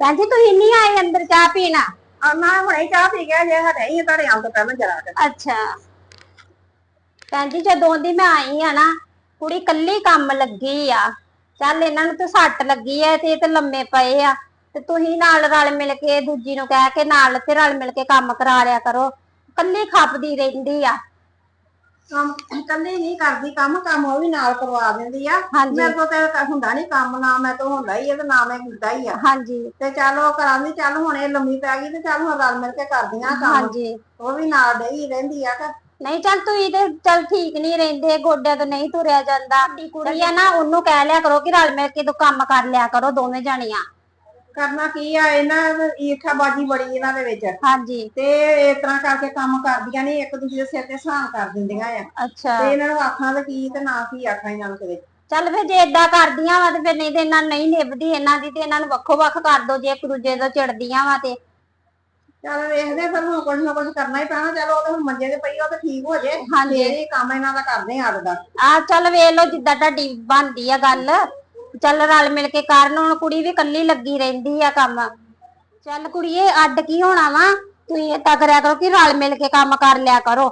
ਭੈਣ ਜੀ ਤੁਸੀਂ ਨਹੀਂ ਆਏ ਅੰਦਰ ਚਾਹ ਪੀਣਾ। ਆ ਮੈਂ ਹੁਣੇ ਚਾਹ ਪੀ ਗਿਆ ਜੇ ਹਟੇ ਹੀ ਤੁਹਾਡੇ ਆਉਣ ਤੋਂ ਪਹਿਲਾਂ ਜਰਾ ਕੇ। ਅੱਛਾ। ਭੈਣ ਜੀ ਜਦੋਂ ਦੀ ਮੈਂ ਆਈ ਆ ਨਾ ਕੁੜੀ ਕੱਲੀ ਕੰਮ ਲੱਗੀ ਆ। ਚੱਲ ਇਹਨਾਂ ਨੂੰ ਤਾਂ ਸੱਟ ਲੱਗੀ ਐ ਤੇ ਇਹ ਤੇ ਲੰਮੇ ਪਏ ਆ। ਤੇ ਤੁਸੀਂ ਨਾਲ ਰਲ ਮਿਲ ਕੇ ਦੂਜੀ ਨੂੰ ਕਹਿ ਕੇ ਨਾਲ ਤੇ ਰਲ ਮਿਲ ਕੇ ਕੰਮ ਕਰਾ ਲਿਆ ਕਰੋ। ਕੱਲੀ ਖੱਪਦੀ ਰਹਿੰਦੀ ਆ। ਕੰਮ ਕੱਲੀ ਨਹੀਂ ਕਰਦੀ ਕੰਮ ਕੰਮ ਉਹ ਵੀ ਨਾਲ ਕਰਵਾ ਦਿੰਦੀ ਆ। ਹਾਂਜੀ। ਮੇਰੇ ਕੋਲ ਤੇ ਹੁੰਦਾ ਨਹੀਂ ਕੰਮ ਨਾ ਮੈਂ ਤਾਂ ਹੁੰਦਾ ਹੀ ਆ ਤੇ ਨਾ ਮੈਂ ਕੀਤਾ ਹੀ ਆ। ਹਾਂਜੀ। ਤੇ ਚੱਲ ਉਹ ਕਰਾਂਦੀ ਚੱਲ ਹੁਣ ਇਹ ਲੰਮੀ ਪੈ ਗਈ ਤੇ ਚੱਲ ਹੁਣ ਰਲ ਮਿਲ ਕੇ ਕਰਦੀਆਂ ਕੰਮ। ਹਾਂਜੀ। ਉਹ ਵੀ ਨਾਲ ਡਈ ਰਹਿੰਦੀ ਆ ਕਿ ਨਹੀਂ ਚੱਲ ਤੁਸੀਂ ਤੇ ਚੱਲ ਠੀਕ ਨਹੀਂ ਰਹਿੰਦੇ ਗੋਡਿਆਂ ਤੋਂ ਨਹੀਂ ਤੁਰਿਆ ਜਾਂਦਾ। ਕੁੜੀ ਆ ਨਾ ਉਹਨੂੰ ਕਹਿ ਲਿਆ ਕਰੋ ਕਿ ਰਲ ਮਿਲ ਕੇ ਤੂੰ ਕੰਮ ਕਰ ਲਿਆ ਕਰੋ ਦੋਵੇਂ ਜਣੀਆਂ। ਕਰਨਾ ਕੀ ਆ ਇਹਨਾਂ ਈਰਖਾ ਬਾਜੀ ਬੜੀ ਇਹਨਾਂ ਦੇ ਵਿੱਚ। ਹਾਂਜੀ। ਤੇ ਇਸ ਤਰ੍ਹਾਂ ਕਰਕੇ ਕੰਮ ਕਰਦੀਆਂ ਨਹੀਂ ਇੱਕ ਦੂਜੇ ਦੇ ਸਿਰ ਤੇ ਸਹਾਨ ਕਰ ਦਿੰਦੀਆਂ ਆ। ਅੱਛਾ। ਤੇ ਇਹਨਾਂ ਨੂੰ ਆਖਾਂ ਕੀ ਤੇ ਨਾ ਕੀ ਆਖਾਂ ਇਹਨਾਂ ਨੂੰ ਕਦੇ। ਚੱਲ ਫਿਰ ਜੇ ਏਦਾਂ ਕਰਦੀਆਂ ਵਾ ਤੇ ਫਿਰ ਨਹੀਂ ਤੇ ਇਹਨਾਂ ਨੂੰ ਨਹੀਂ ਨਿਭਦੀ ਇਹਨਾਂ ਦੀ ਤੇ ਇਹਨਾਂ ਨੂੰ ਵੱਖੋ ਵੱਖ ਕਰ ਦੋ ਜੇ ਇੱਕ ਦੂਜੇ ਤੋਂ ਚਿੜਦੀਆਂ ਵਾ ਤੇ। ਚੱਲ ਵੇਖਦੇ ਫਿਰ ਹੁਣ ਕੁਝ ਨਾ ਕੁਝ ਕਰਨਾ ਹੀ ਪੈਣਾ। ਚਲੋ ਉਹ ਤੇ ਹੁਣ ਮੰਜੇ ਤੇ ਪਈ ਉਹ ਤੇ ਠੀਕ ਹੋ ਜੇ। ਹਾਂਜੀ। ਫੇਰ ਹੀ ਕੰਮ ਇਹਨਾਂ ਦਾ ਕਰਦੇ ਆ ਅੱਡ ਦਾ। ਆ ਚੱਲ ਵੇਖ ਲਓ ਜਿੱਦਾਂ ਤੁਹਾਡੀ ਬਣਦੀ ਆ ਗੱਲ। ਚੱਲ ਰਲ ਮਿਲ ਕੇ ਕਰਨ ਹੁਣ ਕੁੜੀ ਵੀ ਕੱਲੀ ਲੱਗੀ ਰਹਿੰਦੀ ਆ ਕੰਮ। ਚੱਲ ਕੁੜੀਏ ਅੱਡ ਕੀ ਹੋਣਾ ਵਾ? ਤੁਸੀਂ ਏਦਾਂ ਕਰਿਆ ਕਰੋ ਕਿ ਰਲ ਮਿਲ ਕੇ ਕੰਮ ਕਰ ਲਿਆ ਕਰੋ।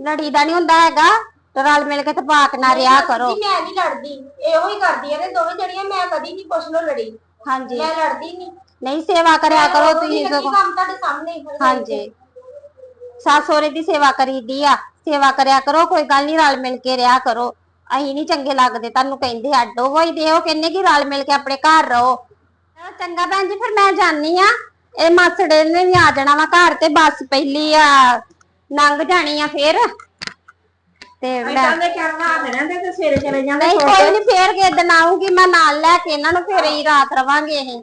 ਲੜੀ ਦਾ ਨਹੀਂ ਹੁੰਦਾ ਹੈਗਾ ਤੇ ਰਲ ਮਿਲ ਕੇ ਤਪਾਕ ਨਾ ਰਿਹਾ ਕਰੋ। ਮੈਂ ਨਹੀਂ ਲੜਦੀ ਇਹੋ ਹੀ ਕਰਦੀ ਆ ਤੇ ਦੋਵੇਂ ਜਣੀਆਂ ਮੈਂ ਕਦੀ ਨਹੀਂ ਕੁਛ ਨੂੰ ਲੜੀ। ਹਾਂਜੀ। ਮੈਂ ਲੜਦੀ ਨਹੀਂ ਨਹੀਂ ਸੇਵਾ ਕਰਿਆ ਕਰੋ ਤੁਸੀਂ ਸਗੋਂ। ਕੰਮ ਤੁਹਾਡੇ ਸਾਹਮਣੇ ਹੀ ਹਾਂਜੀ। ਸੱਸ ਸਹੁਰੇ ਦੀ ਸੇਵਾ ਕਰੀਦੀ ਆ ਸੇਵਾ ਕਰਿਆ ਕਰੋ ਕੋਈ ਗੱਲ ਨਹੀਂ ਰਲ ਮਿਲ ਕੇ ਰਿਹਾ ਕਰੋ। ਅਸੀਂ ਨਹੀਂ ਚੰਗੇ ਲੱਗਦੇ ਤੁਹਾਨੂੰ ਕਹਿੰਦੇ ਅੱਡੋ ਹੋਈ ਦੇ ਉਹ ਕਹਿੰਦੇ ਕਿ ਰਲ ਮਿਲ ਕੇ ਆਪਣੇ ਘਰ ਰਹੋ। ਚਲੋ ਚੰਗਾ ਭੈਣ ਜੀ ਫਿਰ ਮੈਂ ਜਾਨੀ ਆ। ਇਹ ਮਾਸੜੇ ਨੇ ਵੀ ਆ ਜਾਣਾ ਵਾ ਘਰ ਤੇ ਬੱਸ ਪਹਿਲੀ ਆ ਲੰਘ ਜਾਣੀ ਆ ਫੇਰ। ਤੇ ਮੈਂ ਦੇ ਦੇਣਾ ਤੇ ਤੇ ਸਵੇਰੇ ਚਲੇ ਜਾਂਦੇ ਨਹੀਂ ਕੋਈ ਨਹੀਂ ਫੇਰ ਕਿਸੇ ਦਿਨ ਆਊਂਗੀ ਮੈਂ ਨਾਲ ਲੈ ਕੇ ਇਹਨਾਂ ਨੂੰ ਫੇਰ ਹੀ ਰਾਤ ਰਵਾਂਗੇ ਅਸੀਂ।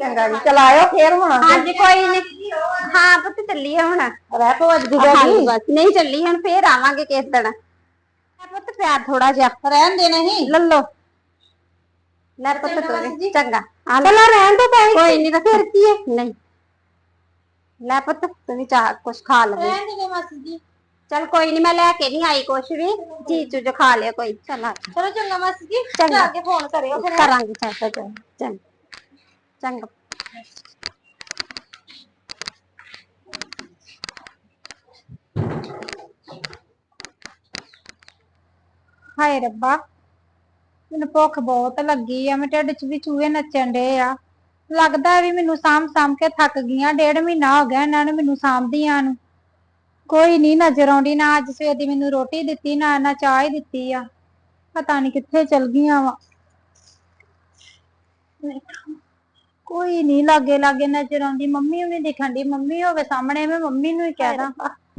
ਚੰਗਾ ਜੀ ਚਲ ਆਇਓ ਫੇਰ ਹੁਣ। ਹਾਂਜੀ ਕੋਈ ਨਹੀਂ ਹਾਂ ਪੁੱਤ ਚੱਲੀਏ ਹੁਣ। ਰਹਿ ਪੋ ਅੱਜ ਹਾਂਜੀ ਬਸ ਨਹੀਂ ਚੱਲੀ ਹੁਣ ਫੇਰ ਆਵਾਂਗੇ ਕਿਸ ਦਿਨ। ਪੁੱਤ ਪਿਆਰ ਥੋੜਾ ਜਿਹਾ ਰਹਿਣ ਦੇ ਨਹੀਂ ਲੱਲੋ ਲੈ ਪੁੱਤ ਤੋਰੇ ਚੰਗਾ ਆ ਲੈ ਰਹਿਣ ਦੋ ਕੋਈ ਨਹੀਂ ਤਾਂ ਫਿਰ ਕੀ ਹੈ ਨਹੀਂ ਲੈ ਪੁੱਤ ਤੂੰ ਵੀ ਚਾਹ ਕੁਛ ਖਾ ਲਵੇ ਰਹਿਣ ਦੇ ਮਾਸੀ ਜੀ ਚਲ ਕੋਈ ਨਹੀਂ ਮੈਂ ਲੈ ਕੇ ਨਹੀਂ ਆਈ ਕੁਛ ਵੀ ਚੀਜ਼ ਚੂਜ ਖਾ ਲਿਆ ਕੋਈ ਚਲ ਆ ਜਾ। ਚਲੋ ਚੰਗਾ ਮਾਸੀ ਜੀ ਚੰਗਾ। ਜਾ ਕੇ ਫੋਨ ਕਰਿਓ ਫਿਰ ਕਰਾਂਗੇ ਚਾਚਾ ਚੰਗਾ ਚੰਗਾ ਹਾਏ ਰੱਬਾ ਮੈਨੂੰ ਭੁੱਖ ਬਹੁਤ ਲੱਗੀ ਆ ਮੈਂ ਢਿੱਡ 'ਚ ਵੀ ਚੂਹੇ ਨੱਚਣ ਡੇ ਆ। ਲੱਗਦਾ ਵੀ ਮੈਨੂੰ ਸਾਂਭ ਸਾਂਭ ਕੇ ਥੱਕ ਗਈਆਂ ਡੇਢ ਮਹੀਨਾ ਹੋ ਗਿਆ ਇਹਨਾਂ ਨੇ ਮੈਨੂੰ ਸਾਂਭਦੀਆਂ ਨੂੰ। ਕੋਈ ਨਹੀਂ ਨਜ਼ਰ ਆਉਂਦੀ ਨਾ ਅੱਜ ਸਵੇਰ ਦੀ ਮੈਨੂੰ ਰੋਟੀ ਦਿੱਤੀ ਨਾ ਨਾ ਚਾਹ ਹੀ ਦਿੱਤੀ ਆ। ਪਤਾ ਨਹੀਂ ਕਿੱਥੇ ਚਲ ਗਈਆਂ ਵਾ। ਕੋਈ ਨਹੀਂ ਲਾਗੇ ਲਾਗੇ ਨਜ਼ਰ ਆਉਂਦੀ ਮੰਮੀ ਵੀ ਨੀ ਦਿਖਣ ਦੀ ਮੰਮੀ ਹੋਵੇ ਸਾਹਮਣੇ ਮੈਂ ਮੰਮੀ ਨੂੰ ਹੀ ਕਹਿ ਦਾਂ।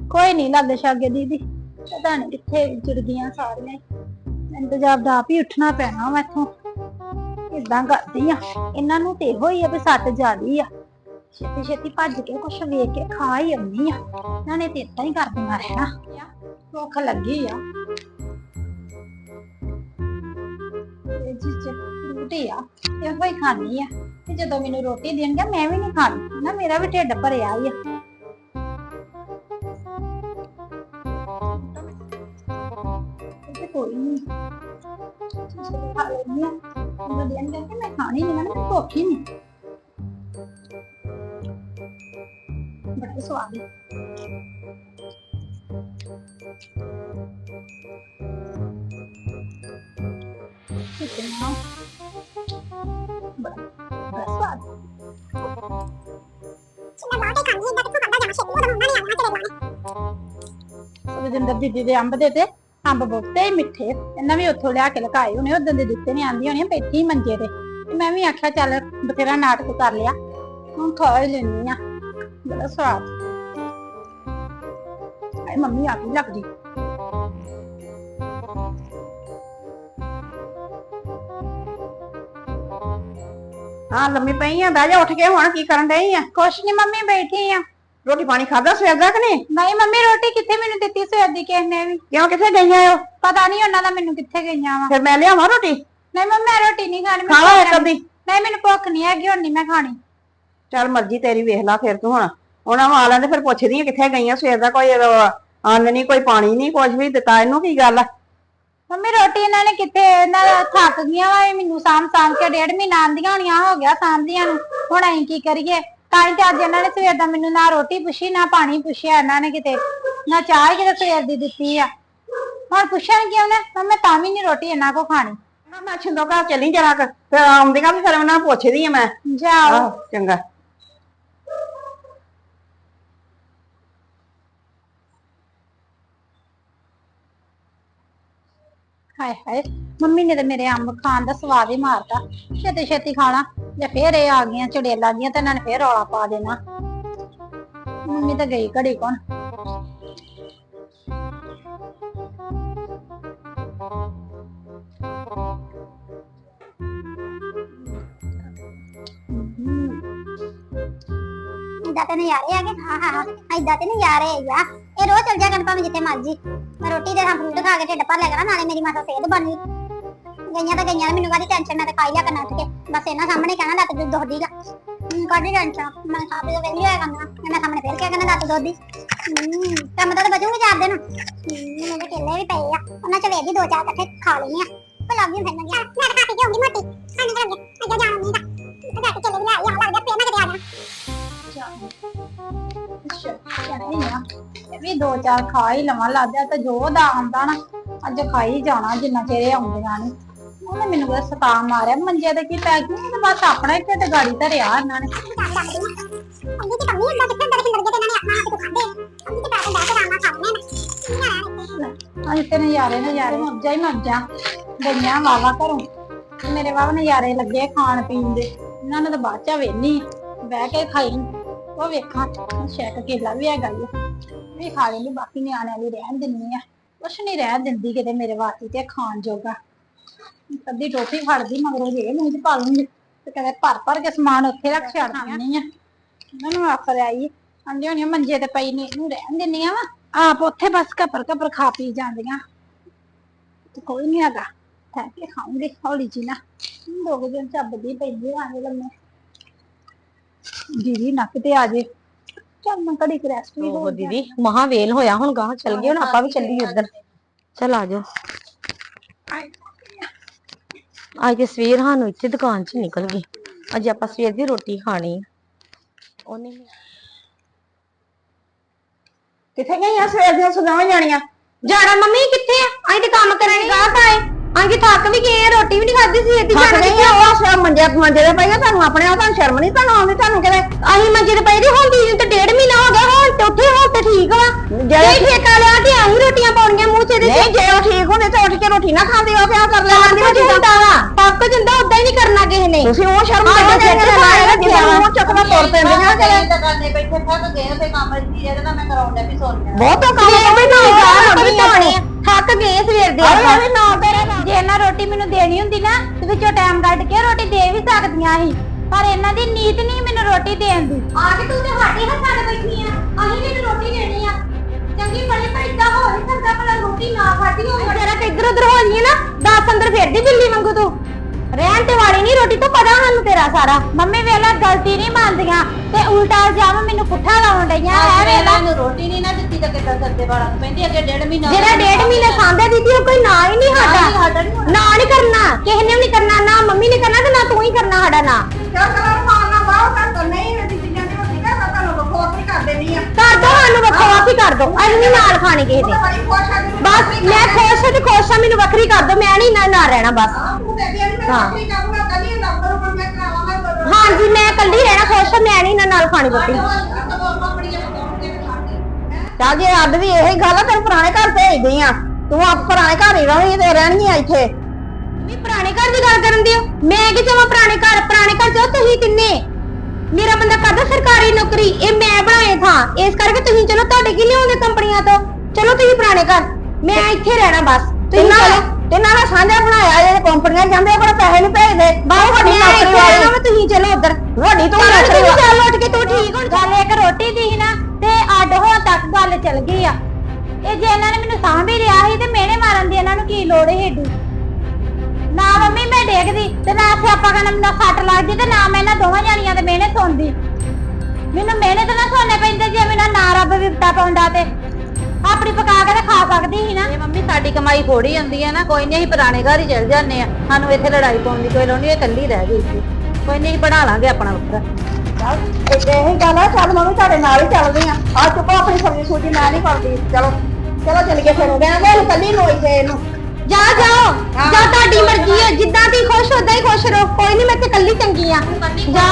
ਕੋਈ ਨਹੀਂ ਲਾਗੇ ਛਾਗੇ ਦੀਦੀ। ਪਤਾ ਨਹੀਂ ਕਿੱਥੇ ਜੁੜ ਗਈਆਂ ਸਾਰੀਆਂ ਹੀ। ਮੈਨੂੰ ਤਾਂ ਜਾਪਦਾ ਆਪ ਹੀ ਉੱਠਣਾ ਪੈਣਾ ਵਾ ਇੱਥੋਂ। ਇਦਾਂ ਕਰਦੀ ਆ। ਇਹਨਾਂ ਨੂੰ ਤੇ ਇਹੋ ਹੀ ਆ ਵੀ ਸੱਟ ਜ਼ਿਆਦੀ ਆ। ਛੇਤੀ ਛੇਤੀ ਭੱਜ ਕੇ ਕੁਛ ਵੇਖ ਕੇ ਖਾ ਹੀ ਆਉਣੀ ਆ। ਇਹਨਾਂ ਨੇ ਤੇ ਏਦਾਂ ਹੀ ਕਰਦੀਆਂ ਰਹਿਣਾ। ਭੁੱਖ ਲੱਗੀ ਆ। ਇਹ ਜੀ ਰੋਟੀ ਆ। ਇਹੋ ਹੀ ਖਾਣੀ ਆ। ਤੇ ਜਦੋਂ ਮੈਨੂੰ ਰੋਟੀ ਦੇਣਗੇ, ਮੈਂ ਵੀ ਨਹੀਂ ਖਾਣੀ ਨਾ ਮੇਰਾ ਵੀ ਢਿੱਡ ਭਰਿਆ ਹੀ ਆ। ਤੇ ਕੋਈ ਨਹੀਂ ਚਲੋ ਖਾ ਲੈਂਦੀ ਆ ਮੈਨੂੰ ਦੇਣਗੇ ਕਿ ਮੈਂ ਖਾਣੀ ਨਹੀਂ ਮੈਨੂੰ ਭੁੱਖ ਹੀ ਨਹੀਂ ਬੜਾ ਸਵਾਦ ਹੈ ਕਿਤਨਾ ਬੜਾ ਬੜਾ ਸਵਾਦ ਰਜਿੰਦਰ ਦੀਦੀ ਦੇ ਅੰਬ ਦੇ ਤੇ ਅੰਬ ਬਹੁਤੇ ਮਿੱਠੇ, ਇਹਨਾਂ ਵੀ ਉੱਥੋਂ ਲਿਆ ਕੇ ਲਗਾਏ ਹੋਣੇ ਉਦੋਂ ਦੇ ਦਿੱਤੇ ਨੇ ਆਂਦੀ ਹੋਣੀ ਬੈਠੀ ਮੰਜੇ ਤੇ। ਤੇ ਮੈਂ ਵੀ ਆਖਿਆ, ਚੱਲ ਬਥੇਰਾ ਨਾਟਕ ਕਰ ਲਿਆ। ਹੁਣ ਖਾ ਹੀ ਲੈਣੀ ਆ। ਬੜਾ ਸਵਾਦ। ਆਏ ਮੰਮੀ ਆ ਗਈ ਲੱਗਦੀ। ਹਾਂ, ਲੰਮੀ ਪਈ ਆ, ਬਹਿ ਜਾ, ਉੱਠ ਕੇ ਹੁਣ ਕੀ ਕਰਨ ਡਈ ਆ? ਕੁਛ ਨੀ ਮੰਮੀ, ਬੈਠੀ ਆ। ਰੋਟੀ ਪਾਣੀ ਖਾਦਾ ਸਵੇਰ ਦਾ ਕਿ ਨਹੀਂ? ਨਹੀਂ ਮੰਮੀ ਰੋਟੀ ਕਿੱਥੇ ਮੈਨੂੰ ਦਿੱਤੀ ਸਵੇਰ ਦੀ ਕਿਸੇ ਨੇ ਵੀ? ਕਿਉਂ ਕਿੱਥੇ ਗਈਆਂ ਹੋ ਪਤਾ ਨਹੀਂ ਉਹਨਾਂ ਦਾ ਮੈਨੂੰ ਕਿੱਥੇ ਗਈਆਂ ਵਾ। ਫਿਰ ਮੈਂ ਲਿਆਵਾਂ ਰੋਟੀ? ਨਹੀਂ ਮੰਮੀ ਮੈਂ ਰੋਟੀ ਨਹੀਂ ਖਾਣੀ ਖਾ ਲਾ ਅੱਧੀ। ਨਹੀਂ। ਮੈਨੂੰ ਭੁੱਖ ਨਹੀਂ ਹੈਗੀ ਹੁਣ ਨਹੀਂ ਮੈਂ ਖਾਣੀ। ਚੱਲ ਮਰਜ਼ੀ ਤੇਰੀ ਵੇਖ ਲਾ ਫਿਰ ਤੂੰ ਹੁਣ। ਉਹਨਾਂ ਨੂੰ ਆ ਲੈਂਦੇ ਫਿਰ ਪੁੱਛਦੀ ਕਿੱਥੇ ਗਈਆਂ ਸਵੇਰ ਦਾ ਕੋਈ ਅੰਨ ਨਹੀਂ ਕੋਈ ਪਾਣੀ ਨਹੀਂ ਕੁਝ ਵੀ ਦਿੱਤਾ ਇਹਨੂੰ ਕੀ ਗੱਲ ਆ? ਮੰਮੀ ਰੋਟੀ ਇਹਨਾਂ ਨੇ ਕਿੱਥੇ ਇਹਨਾਂ ਦਾ ਥੱਕ ਗਈਆਂ ਵਾ ਇਹ ਮੈਨੂੰ ਸਾਂਭ ਸਾਂਭ ਕੇ ਡੇਢ ਮਹੀਨਾ ਆਂਦੀਆਂ ਹੋਣੀਆਂ ਹੋ ਗਿਆ ਸਾਂਭਦੀਆਂ ਨੂੰ। ਹੁਣ ਅਸੀਂ ਕੀ ਕਰੀਏ? ਤਾਂ ਹੀ ਤੇ ਅੱਜ ਇਹਨਾਂ ਨੇ ਸਵੇਰ ਦਾ ਮੈਨੂੰ ਨਾ ਰੋਟੀ ਪੁੱਛੀ ਨਾ ਪਾਣੀ ਪੁੱਛਿਆ ਇਹਨਾਂ ਨੇ ਕਿਤੇ ਨਾ ਚਾਹ ਕਿਤੇ ਸਵੇਰ ਦੀ ਦਿੱਤੀ ਆ। ਹੁਣ ਪੁੱਛਣ ਕਿਉਂ ਨੇ? ਤਾਂ ਮੈਂ ਤਾਂ ਵੀ ਨਹੀਂ ਰੋਟੀ ਇਹਨਾਂ ਕੋ ਖਾਣੀ। ਮੈਂ ਛਿੰਦੋ ਘਰ ਚੱਲੀ ਜਰਾ ਫਿਰ ਆਉਂਦੀਆਂ ਵੀ ਫਿਰ ਉਹਨਾਂ ਨੂੰ ਪੁੱਛਦੀ ਆ ਮੈਂ। ਜਾਓ। ਚੰਗਾ। ਹਾਏ ਹਾਏ, ਮੰਮੀ ਨੇ ਤੇ ਮੇਰੇ ਅੰਬ ਖਾਣ ਦਾ ਸਵਾਦ ਹੀ ਮਾਰਤਾ। ਛੇਤੀ ਛੇਤੀ ਖਾਣਾ, ਜੇ ਫੇਰ ਇਹ ਆ ਗਈਆਂ, ਚੜੇਲਾਂ ਦੀਆਂ ਤੇ ਇਹਨਾਂ ਨੇ ਫੇਰ ਰੌਲਾ ਪਾ ਦੇਣਾ। ਮੰਮੀ ਤਾਂ ਗਈ ਘੜੀ ਕੋਣ? ਇਦਾਂ ਤੇ ਨਜ਼ਾਰੇ ਆ ਗਏ ਹਾਂ ਹਾਂ। ਇਦਾਂ ਤੇ ਨਜ਼ਾਰੇ ਆ। ਇਹ ਰੋਜ਼ ਚੱਲ ਜਾ ਕਰਨ ਭਾਵੇਂ ਜਿੱਥੇ ਮਰਜ਼ੀ। ਰੋਟੀ ਦੇ ਨਾਲ ਫਰੂਟ ਖਾ ਕੇ ਢਿੱਡ ਭਰ ਲਿਆ ਕਰਾਂ ਨਾਲੇ ਮੇਰੀ ਮਾਤਾ ਸਿਹਤ ਬਣ ਗਈ। ਗਈਆਂ ਤਾਂ ਗਈਆਂ ਮੈਨੂੰ ਕਾਹਦੀ ਟੈਨਸ਼ਨ ਮੈਂ ਤਾਂ ਖਾਈ ਲਿਆ ਕਰਨਾ ਉੱਠ ਕੇ। ਬਸ ਇਹਨਾਂ ਸਾਹਮਣੇ ਕਹਿਣਾ, ਲੱਤ ਦੁੱਧ ਦੁਖਦੀਗਾ ਹੂੰ, ਕਾਹਦੀ ਟੈਨਸ਼ਨ ਮੈਂ ਖਾ ਪੀ ਕੇ ਵਿਹਲੀ ਹੋਇਆ ਕਰਨਾ ਇਹਨਾਂ ਸਾਹਮਣੇ ਫੇਰ ਕਿਆ ਕਰਨਾ, ਲੱਤ ਦੁਖਦੀ ਕੰਮ ਤਾਂ ਬਚੂਗੀ ਚਾਰ ਦਿਨ। ਹੂੰ ਮੇਰੇ ਕੇਲੇ ਵੀ ਪਏ ਆ। ਉਹਨਾਂ ਚ ਵੇਦੀ ਦੋ ਚਾਰ ਇਕੱਠੇ ਖਾ ਲੈਣੀ ਆ। ਭਲਾ ਵੀ ਫਿਰ ਮੈਂ ਮੈਂ ਖਾ ਪੀ ਕੇ ਹੋਊਂਗੀ ਮੋਟੀ? ਹਾਂ ਨਿਕਲ ਗਿਆ ਅੱਗੇ ਜਾਣਾ ਨਹੀਂ ਦਾ ਜਾ ਕੇ ਕੇਲੇ ਵੀ ਲੈ ਆ ਲੱਗਦਾ ਫੇਰ ਮੈਂ ਕਦੇ ਆ ਜਾਣਾ। ਕਹਿੰਦੀ ਆ ਵੀ ਦੋ ਚਾਰ ਖਾ ਹੀ ਲਵਾਂ ਲੱਗਦਾ ਤੇ ਜੋ ਦਾ ਆਉਂਦਾ ਨਾ, ਅੱਜ ਖਾ ਹੀ ਜਾਣਾ ਜਿੰਨਾ ਚਿਰ ਇਹ ਆਉਂਦੀਆਂ ਨੇ ਉਹਨੇ ਮੈਨੂੰ ਬਸ ਸਤਾ ਮਾਰਿਆ, ਮੰਜੇ ਤੇ ਕੀ ਪੈ ਗਈ ਤੇ ਬਸ ਆਪਣਾ ਹੀ ਢਿੱਡ ਗਾੜੀ ਧਰਿਆ ਇਹਨਾਂ ਨੇ। ਅੱਜ ਤੇ ਨਜ਼ਾਰੇ ਨਜ਼ਾਰੇ ਮੱਝਾਂ ਹੀ ਮੱਝਾਂ ਗਈਆਂ ਵਾਵਾ ਘਰੋਂ। ਮੇਰੇ ਵਾਵਾ ਨਜ਼ਾਰੇ ਲੱਗੇ ਖਾਣ ਪੀਣ ਦੇ। ਇਹਨਾਂ ਨੇ ਤਾਂ ਬਾਅਦ ਚ ਵੇਨੀ ਬਹਿ ਕੇ ਖਾਈ। ਉਹ ਵੇਖਾਂ ਸ਼ੈਕ ਕੇਲਾ ਵੀ ਹੈਗਾ ਹੀ ਆ। ਵੀ ਖਾ ਲੈਣੀ ਬਾਕੀ ਨਿਆਣਿਆਂ ਲਈ ਰਹਿਣ ਦਿੰਨੀ ਆ। ਕੁਛ ਨਹੀਂ ਰਹਿਣ ਦਿੰਦੀ ਕਿਤੇ ਮੇਰੇ ਵਾਸਤੇ ਤੇ ਖਾਣ ਜੋਗਾ। ਅੱਧੀ ਟੋਪੀ ਫੜਦੀ ਮਗਰੋਂ ਜੇ ਮੂੰਹ ਚ ਪਾ ਲੂੰਗੀ ਤੇ ਕਦੇ ਭਰ ਭਰ ਕੇ ਸਮਾਨ ਉੱਥੇ ਰੱਖ ਛੱਡਦੀ ਆ। ਇਹਨਾਂ ਨੂੰ ਆਖਰ ਆਈ ਆਂਦੇ ਹੋਣੀ ਮੰਜੇ ਤੇ ਪਈ ਨਹੀਂ ਇਹਨੂੰ ਰਹਿਣ ਦਿੰਨੀ ਆ ਵਾ। ਆਪ ਉੱਥੇ ਬਸ ਘਪਰ ਘਪਰ ਖਾ ਪੀ ਜਾਂਦੀਆਂ। ਤੇ ਕੋਈ ਨਹੀਂ ਹੈਗਾ, ਠਹਿਰ ਕੇ ਖਾਉਂਗੀ ਹੌਲੀ ਜੀ ਨਾ। ਦੋ ਕੁ ਦਿਨ ਚੱਬਦੀ ਪੈਂਦੀ ਆਣੇ ਲੰਮੇ। ਦੀਦੀ ਨੱਕ ਤੇ ਆ ਜੇ। ਚੱਲ ਮੈਂ ਕੜੀ ਰੈਸਟ ਵੀ ਉਹ ਦੀਦੀ ਮਹਾ ਵੇਲ ਹੋਇਆ ਹੁਣ ਗਾਂ ਚੱਲ ਗਏ ਹੁਣ ਆਪਾਂ ਵੀ ਚੱਲੀਏ ਉਧਰ। ਚਲ ਆ ਜਾਓ। ਅੱਜ ਤੇ ਸਵੇਰ ਸਾਨੂੰ ਇੱਥੇ ਦੁਕਾਨ 'ਚ ਨਿਕਲ ਗਈ ਅੱਜ ਆਪਾਂ ਸਵੇਰ ਦੀ ਰੋਟੀ ਖਾਣੀ। ਉਹਨੇ ਕਿੱਥੇ ਗਈਆਂ ਸਵੇਰ ਦੀਆਂ ਸੁਣਾਵਾਂ ਜਾਣੀਆਂ ਜਾਣਾ ਮੰਮੀ ਕਿੱਥੇ ਆ? ਅਸੀਂ ਤੇ ਕੰਮ ਕਰਨ ਗਾਹ ਪਾਏ ਅਸੀਂ ਥੱਕ ਵੀ ਗਏ ਆ, ਰੋਟੀ ਵੀ ਨਹੀਂ ਖਾਧੀ ਸੀ ਇੱਥੇ ਥੱਕ ਗਈਆਂ ਉਹ ਸਵੇਰ ਮੰਜੇ ਮੰਜੇ ਦੇ ਪਈਆਂ ਤੁਹਾਨੂੰ ਆਪਣੇ ਆਪ ਤੁਹਾਨੂੰ ਸ਼ਰਮ ਨਹੀਂ ਤੁਹਾਨੂੰ ਆਉਂਦੀ ਤੁਹਾਨੂੰ ਕਿਵੇਂ ਅਸੀਂ ਮੰਜੇ ਤੇ ਪਏ ਦੇ ਹੁਣ ਦੀਦੀ ਨੂੰ ਤੇ ਡੇਢ ਮਹੀਨਾ ਹੋ ਗਿਆ ਹੁਣ ਤੇ ਉੱਥੇ ਹੁਣ ਤੇ ਠੀਕ ਵਾ। ਜੇ ਜੇ ਠੇਕਾ ਲਿਆ ਤੇ ਆਹੀ ਰੋਟੀਆਂ ਪਾਉਣੀਆਂ ਮੂੰਹ ਇਹਦੇ ਨਹੀਂ ਜੇ ਉਹ ਠੀਕ ਹੁੰਦੇ ਤੇ ਉੱਠ ਕੇ ਰੋਟੀ ਨਾ ਖਾਂਦੇ ਉਹ ਪਿਆ ਕਰ ਲੈਂਦੀ ਦਾ ਜਾਂਦਾ ਵਾ ਪੱਕ ਜਾਂਦਾ ਉਦਾਂ ਹੀ ਨਹੀਂ ਕਰਨਾ ਕਿਸੇ ਨੇ। ਤੁਸੀਂ ਉਹ ਸ਼ਰਮ ਹਾਂ, ਜਿਹੜੇ ਤੇ। ਮੂੰਹ ਚੱਕਣਾ ਤੁਰ ਪੈਂਦੀਆਂ ਕਿਵੇਂ ਦੁਕਾਨੇ ਬੈਠੇ ਥੱਕ ਗਏ ਤੇ ਕੰਮ ਦੀ ਇਹਦੇ ਨਾਲ ਮੈਂ ਕਰਾਉਂਦਾ ਵੀ ਸੁਣ ਲਿਆ ਬਹੁਤੋਂ ਕੰਮ ਦੇ ਨਾ ਆ। ਥੱਕ ਗਏ ਸਵੇਰ ਦੇ ਆਏ ਆਪਾਂ। ਵੀ ਨਾ ਰੋਟੀ ਮੈਨੂੰ ਦੇਣੀ ਹੁੰਦੀ ਨਾ, ਤੇ ਵਿੱਚੋਂ ਟਾਈਮ ਕੱਢ ਕੇ ਰੋਟੀ ਦੇ ਵੀ ਸਕਦੀਆਂ ਸੀ। ਪਰ ਇਹਨਾਂ ਦੀ ਨੀਤ ਨਹੀਂ ਮੈਨੂੰ ਰੋਟੀ ਦੇਣ ਦੀ। ਆ ਕੇ ਤੂੰ ਤੇ ਸਾਡੇ ਹੱਥਾਂ ਤੇ ਬੈਠੀ ਆ, ਅਸੀਂ ਤੈਨੂੰ ਰੋਟੀ ਦੇਣੀ ਆ। ਚੰਗੀ ਬਣੇ ਪਰ ਇਦਾਂ ਹੋ ਨਹੀਂ ਸਕਦਾ ਭਲਾ ਰੋਟੀ ਨਾ ਖਾਧੀ ਹੋਵੇ। ਜਰਾ ਕਿ ਇੱਧਰ ਉੱਧਰ ਹੋ ਜੀ ਨਾ 10 ਅੰਦਰ ਫੇਰਦੀ ਬਿੱਲੀ ਵਾਂਗੂ ਤੂੰ। ਰਹਿਣ ਤੇ ਵਾਲੀ ਨਹੀਂ ਰੋਟੀ ਤੋਂ ਪਤਾ ਸਾਨੂੰ ਤੇਰਾ ਸਾਰਾ। ਮੰਮੀ ਵੇਲਾ ਗਲਤੀ ਨਹੀਂ ਮੰਨਦੀਆਂ ਤੇ ਉਲਟਾ ਇਲਜ਼ਾਮ ਮੈਨੂੰ ਪੁੱਠਾ ਲਾਉਣ ਡਈਆਂ। ਐ ਵੇਲਾ ਨੂੰ ਰੋਟੀ ਨਹੀਂ ਨਾ ਦਿੱਤੀ ਤਾਂ ਕਿੱਦਾਂ ਕਰਦੇ ਵਾਲਾ ਨੂੰ ਪੈਂਦੀ ਅੱਗੇ ਡੇਢ ਮਹੀਨਾ ਜਿਹੜਾ ਡੇਢ ਮਹੀਨੇ ਖਾਂਦੇ ਦੀਦੀ ਉਹ ਕੋਈ ਨਾ ਹੀ ਨਹੀਂ ਸਾਡਾ। ਨਾ ਨਹੀਂ ਕਰਨਾ ਕਿਸੇ ਨੇ ਵੀ ਨਹੀਂ ਕਰਨਾ ਨਾ ਮੰਮੀ ਨੇ ਕਰਨਾ ਤੇ ਨਾ ਤੂੰ ਹੀ ਕਰਨਾ ਸਾਡਾ ਨਾ। ਕਰਾਂ ਮਾਰਨਾ ਬਾਹਰ ਤਾਂ ਤਾਂ ਨਹੀਂ ਮੇਰੀ ਚੀਜ਼ਾਂ ਦੀ ਰੋਟੀ ਕਾ ਤਾਂ ਤੁਹਾਨੂੰ ਬਖੌਰ ਨਹੀਂ ਕਰ ਦੇਣੀ ਆ। ਕਰ ਦੋ ਸਾਨੂੰ ਵੱਖੋ ਵੱਖ ਹੀ ਕਰ ਦੋ। ਅਸੀਂ ਨਹੀਂ ਨਾਲ ਖਾਣੀ ਕਿਸੇ ਦੇ। ਬਸ ਮੈਂ ਖੁਸ਼ ਹਾਂ ਤੇ ਖੁਸ਼ ਹਾਂ ਮੈਨੂੰ ਵੱਖਰੀ ਕਰ ਦੋ ਮੈਂ ਨਹੀਂ ਨਾਲ ਰਹਿਣਾ ਬਸ। ਹਾਂ ਤੂੰ ਮੈਂ ਹਾਂ। ਕਰੂੰਗਾ ਮੈਂ ਕਰਾਵਾਂਗਾ ਹਾਂਜੀ ਮੈਂ ਇਕੱਲੀ ਰਹਿਣਾ ਖੁਸ਼ ਹਾਂ ਮੈਂ ਨਹੀਂ ਨਾਲ ਨਾਲ ਖਾਣੀ ਰੋਟੀ। ਚੱਲ ਜੇ ਅੱਡ ਵੀ ਇਹੀ ਗੱਲ ਆ ਤੈਨੂੰ ਪੁਰਾਣੇ ਘਰ ਭੇਜਦੀ ਆ। ਤੂੰ ਆਪ ਪੁਰਾਣੇ ਘਰ ਹੀ ਰਹੀ ਤੇ ਰਹਿਣਗੀਆਂ ਇੱਥੇ। ਵੀ ਪੁਰਾਣੇ ਘਰ ਦੀ ਗੱਲ ਕਰਨ ਦਿਓ। ਮੈਂ ਕਿ ਜਾਵਾਂ ਪੁਰਾਣੇ ਘਰ ਪੁਰਾਣੇ ਘਰ ਜਾਓ ਤੁਸੀਂ ਤਿੰਨੇ ਮੇਰਾ ਬੰਦਾ ਕਰਦਾ ਸਰਕਾਰੀ ਨੌਕਰੀ ਇਹ ਮੈਂ ਬਣਾਏ ਥਾਂ। ਇਸ ਕਰਕੇ ਤੁਸੀਂ ਚਲੋ ਤੁਹਾਡੇ ਕੀ ਲਿਆਉਂਦੇ ਕੰਪਨੀਆਂ ਤੋਂ? ਚਲੋ ਤੁਸੀਂ ਪੁਰਾਣੇ ਘਰ। ਮੈਂ ਇੱਥੇ ਰਹਿਣਾ ਬਸ। ਤੁਸੀਂ ਨਾਲ ਚਲੋ। ਤੇ ਨਾਲ ਸਾਂਝਾ ਬਣਾਇਆ ਜਿਹੜੇ ਕੰਪਨੀਆਂ ਜਾਂਦੇ ਆ ਪਰ ਪੈਸੇ ਨਹੀਂ ਭੇਜਦੇ। ਬਾਹਰ ਵੱਡੀ ਨੌਕਰੀ ਇੱਥੇ ਵਾਲੀ। ਵਾ, ਤੁਸੀਂ ਚਲੋ ਉਧਰ। ਵੱਡੀ ਤੂੰ ਨੌਕਰੀ ਚੱਲ। ਉੱਠ ਕੇ ਤੂੰ ਠੀਕ ਹੁਣ ਗੱਲ ਇੱਕ ਰੋਟੀ ਦੀ ਸੀ ਨਾ ਤੇ ਅੱਡ ਹੋਣ ਤੱਕ ਗੱਲ ਚੱਲ ਗਈ ਆ। ਇਹ ਜੇ ਇਹਨਾਂ ਨੇ ਮੈਨੂੰ ਸਾਂਭ ਹੀ ਲਿਆ ਸੀ ਤੇ ਮਿਹਣੇ ਮਾਰਨ ਦੀ ਇਹਨਾਂ ਨੂੰ ਕੀ ਲੋੜ ਹੈ ਏਡੀ? ਨਾ ਮੰਮੀ ਮੈਂ ਡੇਗਦੀ ਤੇ ਨਾ ਸਿਆਪਾ ਕਰਨ ਮੈਨੂੰ ਸੱਟ ਲੱਗਦੀ ਤੇ ਨਾ ਮੈਂ ਇਹਨਾਂ ਦੋਵਾਂ ਜਾਣੀਆਂ ਦੇ ਮਿਹਣੇ ਸੁਣਦੀ। ਮੈਨੂੰ ਮਿਹਣੇ ਤਾਂ ਨਾ ਸੁਣਨੇ ਪੈਂਦੇ ਜੇ ਮੈਨੂੰ ਨਾ ਰੱਬ ਵਿਪਤਾ ਪਾਉਂਦਾ ਤੇ। ਆਪਣੀ ਪਕਾ ਕੇ ਤੇ ਖਾ ਸਕਦੀ ਸੀ ਨਾ। ਇਹ ਮੰਮੀ ਸਾਡੀ ਕਮਾਈ ਥੋੜੀ ਹੁੰਦੀ ਹੈ ਨਾ। ਕੋਈ ਨਹੀਂ ਅਸੀਂ ਪੁਰਾਣੇ ਘਰ ਹੀ ਚਲ ਜਾਂਦੇ ਆ ਸਾਨੂੰ ਇੱਥੇ ਲੜਾਈ ਪਾਉਣ ਦੀ ਕੋਈ ਲੋੜ ਨਹੀਂ ਇਹ ਇਕੱਲੀ ਰਹਿ ਗਈ ਇੱਥੇ ਕੋਈ ਨਹੀਂ ਬਣਾ ਲਾਂਗੇ ਆਪਣਾ ਵੱਖਰਾ ਚੱਲ ਇਹ ਗੱਲ ਆ। ਚੱਲ ਮੰਮੀ ਤੁਹਾਡੇ ਨਾਲ ਹੀ ਚੱਲਦੀ ਆ ਆ ਚੁੱਕੋ ਆਪਣੀ ਸਬਜ਼ੀ ਸੂਜੀ ਮੈਂ ਨਹੀਂ ਕਰਦੀ ਚਲੋ ਚਲੋ ਚੱਲੀਏ ਫਿਰ ਰਹਿੰਦੇ ਨੂੰ ਕੱਲੀ ਨੋਈ ਗਏ ਇਹਨੂੰ। ਜਾ ਜਾਓ ਜਾਂ ਤੁਹਾਡੀ ਮਰਜ਼ੀ ਹੈ। ਜਿੱਦਾਂ ਤੁਸੀਂ ਖੁਸ਼ ਉਦਾਂ ਹੀ ਖੁਸ਼ ਰਹੋ। ਕੋਈ ਨਹੀਂ ਮੈਂ ਤੇ ਕੱਲੀ ਚੰਗੀ ਆ ਜਾ।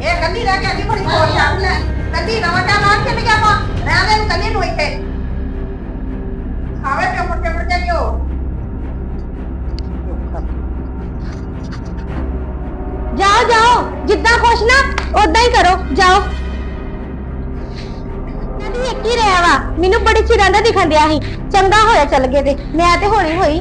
ਇਹ ਕੱਲੀ ਰਹਿ ਕੇ ਅੱਗੇ ਬੜੀ ਚੱਲ ਲੈ ਕੱਲੀ ਨਵਾਂ ਕਾ ਮਾਰ ਕੇ ਗਿਆ ਪਾ ਰਹਿੰਦੇ ਨੂੰ ਕੱਲੀ ਨੋਈ ਤੇ। ਖਾਵੇ ਟੱਪੜ ਟੱਪੜ ਕੇ ਕਿਉਂ ਜਾਓ ਜਾਓ, ਜਿੱਦਾਂ ਖੁਸ਼ ਨਾ ਉਦਾਂ ਹੀ ਕਰੋ, ਜਾਓ। ਮੈਂ ਇੱਕ ਹੀ ਰਿਹਾ ਵਾ, ਮੈਨੂੰ ਬੜੀ ਚਿਰਾਂ ਦਾ ਦਿਖਣ ਦਿਆ ਸੀ। ਚੰਗਾ ਹੋਇਆ ਚੱਲ ਗਏ ਤੇ, ਮੈਂ ਤੇ ਹੌਲੀ ਹੋਈ।